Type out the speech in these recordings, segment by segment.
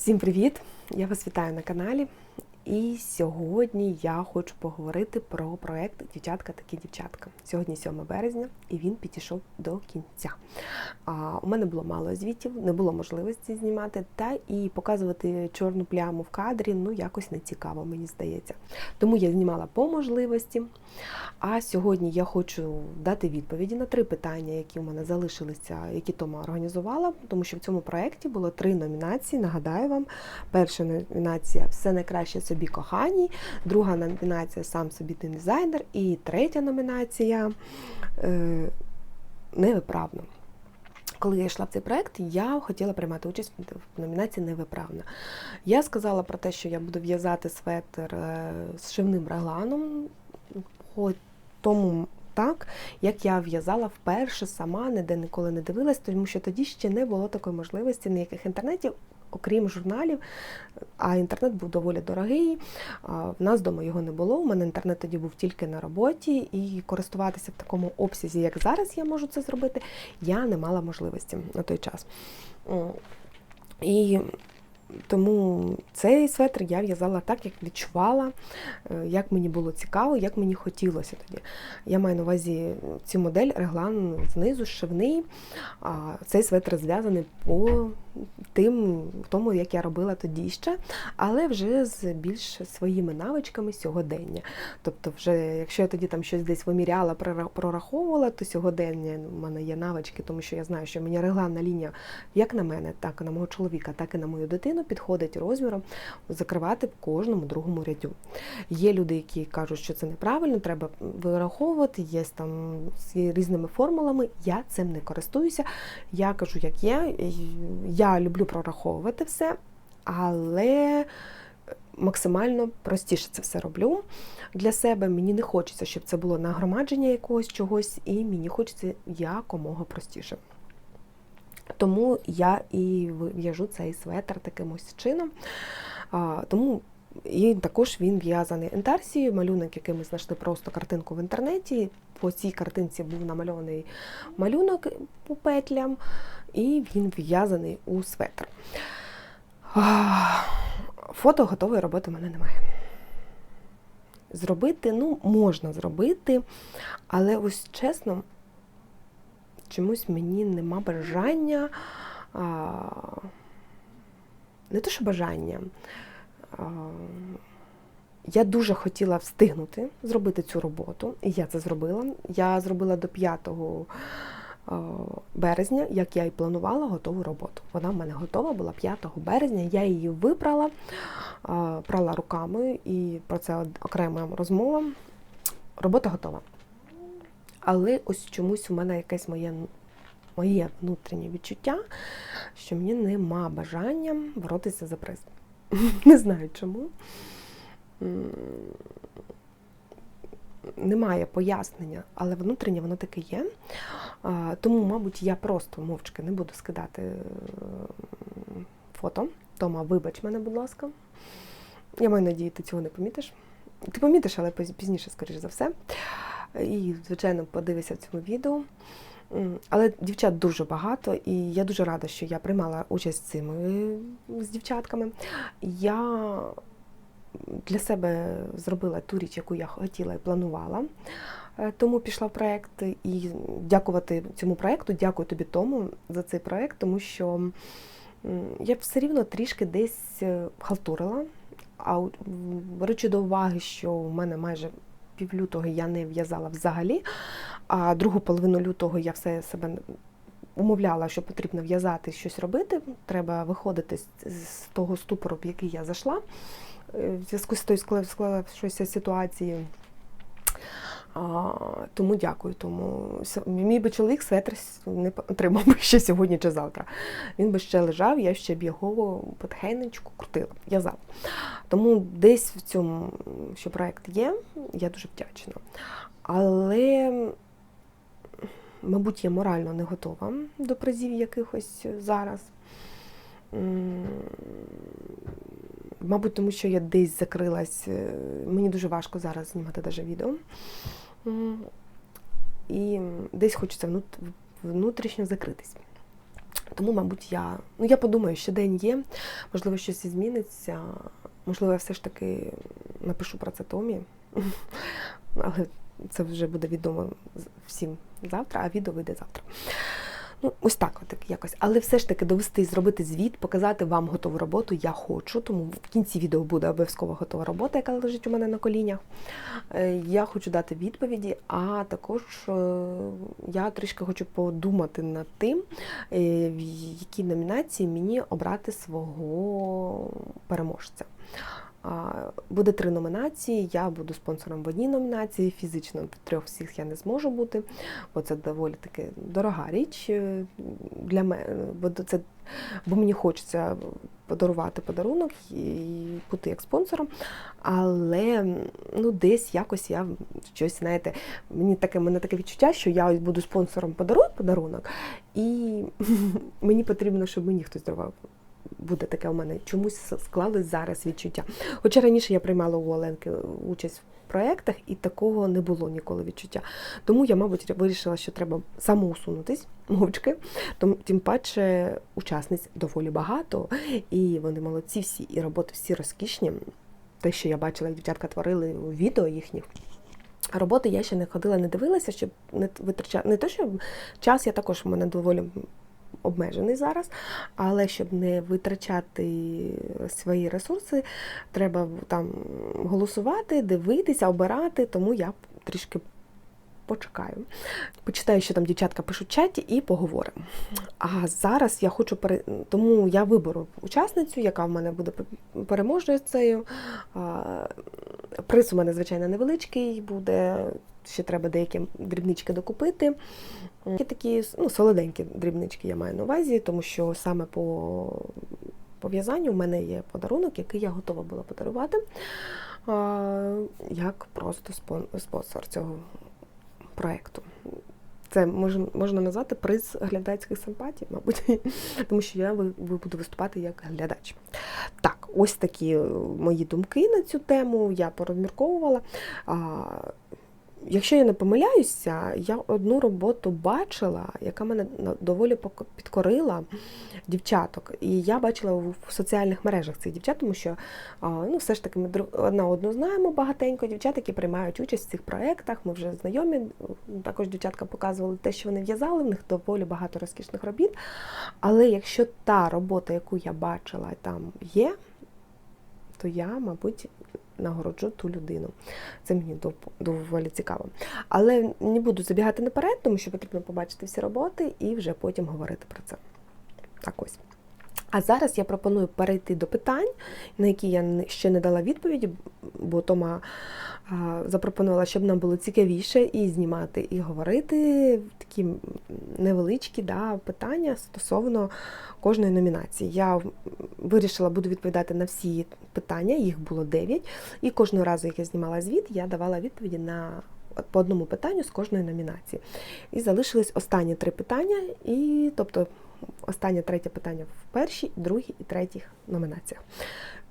Всім привіт! Я вас вітаю на каналі. І сьогодні я хочу поговорити про проект Дівчатка такі дівчатка. Сьогодні 7 березня, і він підійшов до кінця. А, у мене було мало звітів, не було можливості знімати, та і показувати чорну пляму в кадрі ну якось не цікаво, мені здається. Тому я знімала по можливості. А сьогодні я хочу дати відповіді на три питання, які у мене залишилися, які Тома організувала, тому що в цьому проєкті було три номінації. Нагадаю вам, перша номінація Все найкраще собі коханій, друга номінація Сам собі ти дизайнер, і третя номінація е, Невиправно. Коли я йшла в цей проект, я хотіла приймати участь в номінації Невиправна. Я сказала про те, що я буду в'язати светр е, з шивним регланом тому. Так, як я в'язала вперше сама, ніде ніколи не дивилась, тому що тоді ще не було такої можливості ніяких інтернетів, окрім журналів. А інтернет був доволі дорогий. В нас вдома його не було. У мене інтернет тоді був тільки на роботі, і користуватися в такому обсязі, як зараз я можу це зробити, я не мала можливості на той час. І тому цей светр я в'язала так, як відчувала, е, як мені було цікаво, як мені хотілося тоді. Я маю на увазі цю модель реглан знизу, шивний. А цей светр зв'язаний по тим, тому, як я робила тоді ще, але вже з більш своїми навичками сьогодення. Тобто, вже якщо я тоді там щось десь виміряла, прораховувала, то сьогодення в мене є навички, тому що я знаю, що мені регланна лінія як на мене, так і на мого чоловіка, так і на мою дитину підходить розміром закривати в кожному другому ряду. Є люди, які кажуть, що це неправильно, треба вираховувати, є там з різними формулами. Я цим не користуюся. Я кажу, як є. Я люблю прораховувати все, але максимально простіше це все роблю для себе. Мені не хочеться, щоб це було нагромадження якогось чогось, і мені хочеться якомога простіше. Тому я і в'яжу цей светр таким ось чином. А, Тому і також він в'язаний ентарсією, малюнок, який ми знайшли просто картинку в інтернеті. По цій картинці був намальований малюнок по петлям, і він в'язаний у светр. Фото готової роботи в мене немає. Зробити, ну, можна зробити, але ось чесно, чомусь мені нема бажання, а, не то, що бажання. А, я дуже хотіла встигнути зробити цю роботу, і я це зробила. Я зробила до 5 березня, як я і планувала, готову роботу. Вона в мене готова була 5 березня, я її випрала, прала руками, і про це окрема розмова. Робота готова. Але ось чомусь у мене якесь моє моє внутрішнє відчуття, що мені нема бажання боротися за приз. Не знаю чому. Немає пояснення, але внутрішнє воно таке є. Тому, мабуть, я просто мовчки не буду скидати фото. Тома, вибач мене, будь ласка. Я маю надію, ти цього не помітиш. Ти помітиш, але пізніше, скоріш за все. І, звичайно, подивися в цьому відео. Але дівчат дуже багато, і я дуже рада, що я приймала участь з цими з дівчатками. Я для себе зробила ту річ, яку я хотіла і планувала. Е, тому пішла в проєкт і дякувати цьому проєкту, дякую тобі тому за цей проєкт, тому що я все рівно трішки десь е, халтурила. А беручи до уваги, що в мене майже пів лютого я не в'язала взагалі, а другу половину лютого я все себе умовляла, що потрібно в'язати щось робити. Треба виходити з того ступору, в який я зайшла, е, в зв'язку з тою склавшоюся ситуацією. А, Тому дякую. Тому мій би чоловік светр не отримав би ще сьогодні чи завтра. Він би ще лежав, я ще б його потихенечку крутила, в'язала. Тому десь в цьому, що проєкт є, я дуже вдячна. Але, мабуть, я морально не готова до призів якихось зараз. Мабуть, тому що я десь закрилась, е, мені дуже важко зараз знімати навіть відео. І десь хочеться внутрішньо закритись. Тому, мабуть, я. Ну, я подумаю, що день є, можливо, щось зміниться. Можливо, я все ж таки напишу про це Томі. Але це вже буде відомо всім завтра, а відео вийде завтра. Ну, ось так, от якось. Але все ж таки довести, зробити звіт, показати вам готову роботу я хочу, тому в кінці відео буде обов'язково готова робота, яка лежить у мене на колінях. Е, Я хочу дати відповіді, а також е, я трішки хочу подумати над тим, е, в якій номінації мені обрати свого переможця. Буде три номінації. Я буду спонсором в одній номінації. Фізично в трьох всіх я не зможу бути, бо це доволі таки дорога річ е, для мене. Бо це бо мені хочеться подарувати подарунок і бути як спонсором. Але ну, десь якось я щось, знаєте, мені таке, мене таке відчуття, що я ось буду спонсором подарую подарунок, і мені потрібно, щоб мені хтось дарував. Буде таке у мене чомусь склалось зараз відчуття. Хоча раніше я приймала у Оленки участь в проєктах, і такого не було ніколи відчуття. Тому я, мабуть, вирішила, що треба самоусунутись мовчки. Тим паче учасниць доволі багато, і вони молодці всі, і роботи всі розкішні. Те, що я бачила, як дівчатка творили відео їхніх. Роботи я ще не ходила, не дивилася, щоб не витрачати. Не те, що час я також у мене доволі обмежений зараз, але щоб не витрачати свої ресурси, треба там голосувати, дивитися, обирати, тому я трішки почекаю. Почитаю, що там дівчатка пишуть в чаті, і поговоримо. А зараз я хочу пере... тому я виберу учасницю, яка в мене буде переможницею. Приз у мене, звичайно, невеличкий буде. Ще треба деякі дрібнички докупити. Є такі ну, солоденькі дрібнички я маю на увазі, тому що саме по пов'язанню в мене є подарунок, який я готова була подарувати як просто спонсор цього проєкту. Це можна, назвати приз глядацьких симпатій, мабуть, тому що я буду виступати як глядач. Так, ось такі мої думки на цю тему. Я порозмірковувала. Якщо я не помиляюся, я одну роботу бачила, яка мене доволі підкорила дівчаток. І я бачила в соціальних мережах цих дівчат, тому що ну, все ж таки ми одна одну знаємо багатенько дівчат, які приймають участь в цих проєктах. Ми вже знайомі. Також дівчатка показували те, що вони в'язали, в них доволі багато розкішних робіт. Але якщо та робота, яку я бачила, там є, то я, мабуть, нагороджу ту людину. Це мені доволі цікаво. Але не буду забігати наперед, тому що потрібно побачити всі роботи і вже потім говорити про це. Так ось. А зараз я пропоную перейти до питань, на які я ще не дала відповіді, бо Тома запропонувала, щоб нам було цікавіше і знімати, і говорити такі невеличкі да, питання стосовно кожної номінації. Я вирішила, буду відповідати на всі питання, їх було 9. І кожного разу, як я знімала звіт, я давала відповіді на по одному питанню з кожної номінації. І залишились останні три питання, і тобто останнє третє питання в першій, другій і третій номінаціях.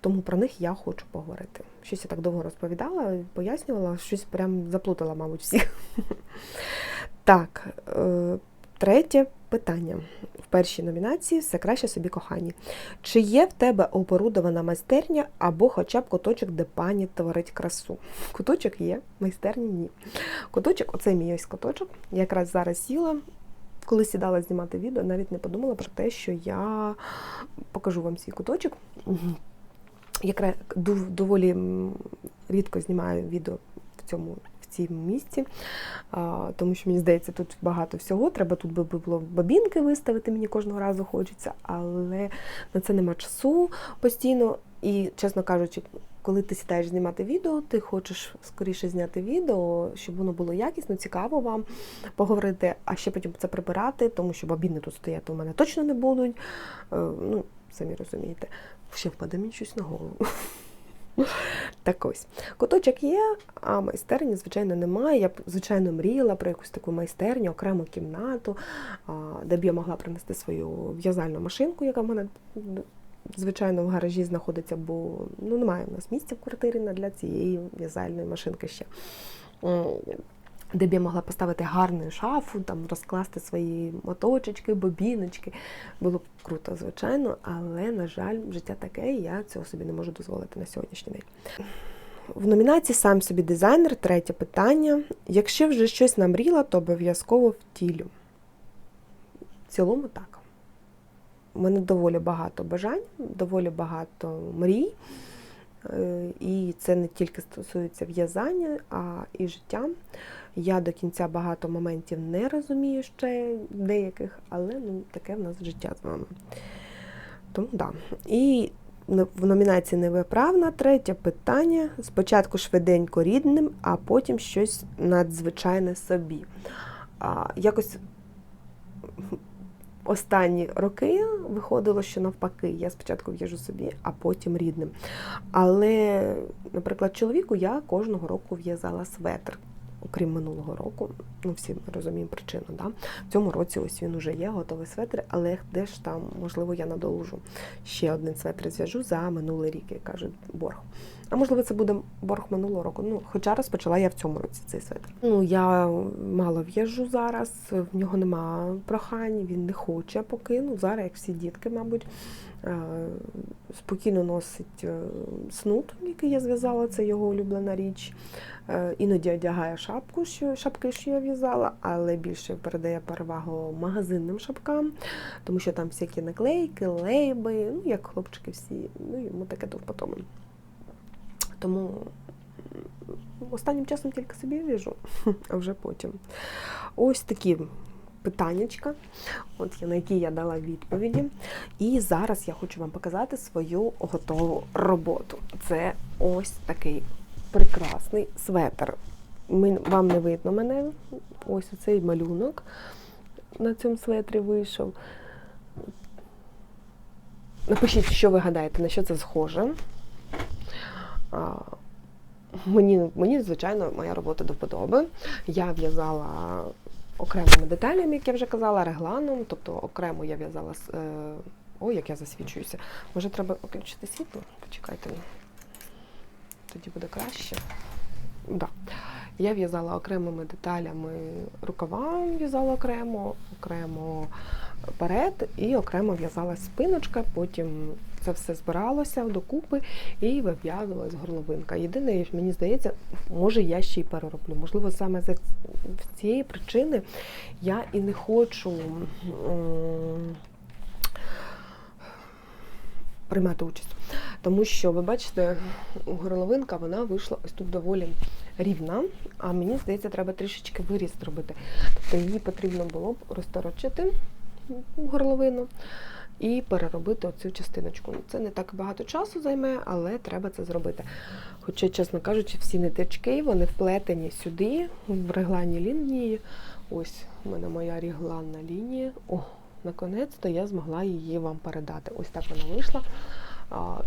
Тому про них я хочу поговорити. Щось я так довго розповідала, пояснювала, щось прям заплутала, мабуть, всіх. Так, е, третє питання в першій номінації все краще собі кохані. Чи є в тебе оборудована майстерня або хоча б куточок, де пані творить красу? Куточок є, майстерні ні. Куточок, оце мій ось куточок. Якраз зараз сіла. Коли сідала знімати відео, навіть не подумала про те, що я покажу вам свій куточок. Я доволі рідко знімаю відео в цьому в цьому місці, тому що мені здається, тут багато всього. Треба тут би було бабінки виставити, мені кожного разу хочеться, але на це нема часу постійно. І, чесно кажучи, коли ти сідаєш знімати відео, ти хочеш скоріше зняти відео, щоб воно було якісно, цікаво вам поговорити, а ще потім це прибирати, тому що бабіни тут стояти у мене точно не будуть. Е, ну, самі розумієте, ще впаде мені щось на голову. Так ось. Куточок є, а майстерні, звичайно, немає. Я б, звичайно, мріяла про якусь таку майстерню, окрему кімнату, де б я могла принести свою в'язальну машинку, яка в мене, звичайно, в гаражі знаходиться, бо ну, немає в нас місця в квартирі для цієї в'язальної машинки ще. де б я могла поставити гарну шафу, там розкласти свої моточечки, бобіночки. Було б круто, звичайно, але, на жаль, життя таке, і я цього собі не можу дозволити на сьогоднішній день. В номінації Сам собі дизайнер, третє питання. Якщо вже щось намріла, то обов'язково втілю. В цілому так. У мене доволі багато бажань, доволі багато мрій. Е, І це не тільки стосується в'язання, а і життя. Я до кінця багато моментів не розумію ще деяких, але ну, таке в нас життя з вами. Тому. Да. І в номінації Невиправна третє питання. Спочатку швиденько рідним, а потім щось надзвичайне собі. А, якось останні роки виходило, що навпаки, я спочатку в'яжу собі, а потім рідним. Але, наприклад, чоловіку я кожного року в'язала светр. Окрім минулого року, ну всі розуміємо причину. Да? В цьому році ось він уже є, готовий светр, але де ж там, можливо, я надолужу ще один светр зв'яжу за минулий рік, як кажуть, борг. А можливо, це буде борг минулого року. Ну, хоча розпочала я в цьому році цей светр. Ну, я мало в'яжу зараз, в нього нема прохань, він не хоче поки. Ну, зараз, як всі дітки, мабуть, е, спокійно носить е, снуд, який я зв'язала, це його улюблена річ. Е, Іноді одягає шапку, що шапки, що я в'язала, але більше передає перевагу магазинним шапкам, тому що там всякі наклейки, лейби, ну як хлопчики всі, ну йому таке до вподоби. Тому останнім часом тільки собі в'яжу, а вже потім. Ось такі питаннячка, от я- на які я дала відповіді. І зараз я хочу вам показати свою готову роботу. Це ось такий прекрасний светр. Вам не видно мене. Ось оцей малюнок на цьому светрі вийшов. Напишіть, що ви гадаєте, на що це схоже. Мені, мені, звичайно, моя робота до вподоби. Я в'язала окремими деталями, як я вже казала, регланом, тобто окремо я в'язала. з, Е... Ой, як я засвічуюся. Може, треба виключити світло? Почекайте. Тоді буде краще. Да. Я в'язала окремими деталями рукава, в'язала окремо, окремо перед і окремо в'язала спиночка, потім це все збиралося докупи і вив'язувалась горловинка. Єдине, мені здається, може я ще й перероблю. Можливо, саме з цієї причини я і не хочу приймати участь. Тому що, ви бачите, горловинка вона вийшла ось тут доволі рівна, а мені здається, треба трішечки виріз зробити. Тобто її потрібно було б розторочити горловину і переробити оцю частиночку. Це не так багато часу займе, але треба це зробити. Хоча, чесно кажучи, всі ниточки вони вплетені сюди, в регланні лінії. Ось у мене моя регланна лінія. О, наконець-то я змогла її вам передати. Ось так вона вийшла.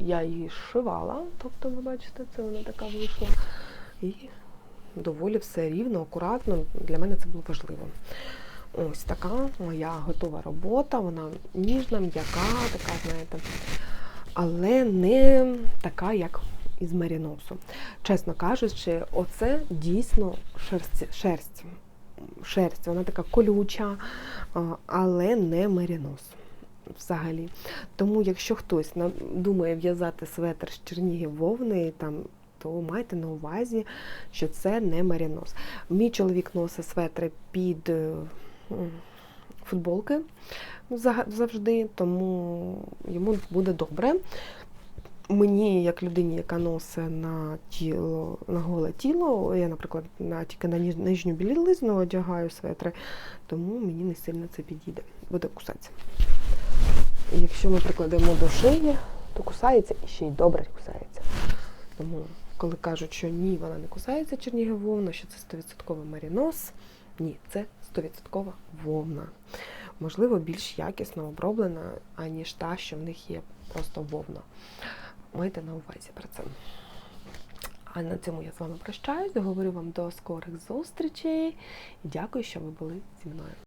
Я її зшивала, тобто, ви бачите, це вона така вийшла. І доволі все рівно, акуратно. Для мене це було важливо. Ось така моя готова робота, вона ніжна, м'яка, така, знаєте, але не така, як із Маріносу. Чесно кажучи, оце дійсно шерсть. шерсть. Шерсть, вона така колюча, але не мерінос взагалі. Тому, якщо хтось думає в'язати светр з Чернігів вовни, там, то майте на увазі, що це не мерінос. Мій чоловік носить светри під е, футболки завжди, тому йому буде добре. Мені, як людині, яка носить на тіло, на голе тіло, я, наприклад, на тільки на нижню білизну одягаю светри, тому мені не сильно це підійде, буде кусатися. Якщо ми прикладемо до шиї, то кусається і ще й добре кусається. Тому, коли кажуть, що ні, вона не кусається Чернігівовна, що це 100% марінос, ні, це 100% вовна. Можливо, більш якісно оброблена, аніж та, що в них є просто вовна. Майте на увазі про це. А на цьому я з вами прощаюсь. Говорю вам до скорих зустрічей. І дякую, що ви були зі мною.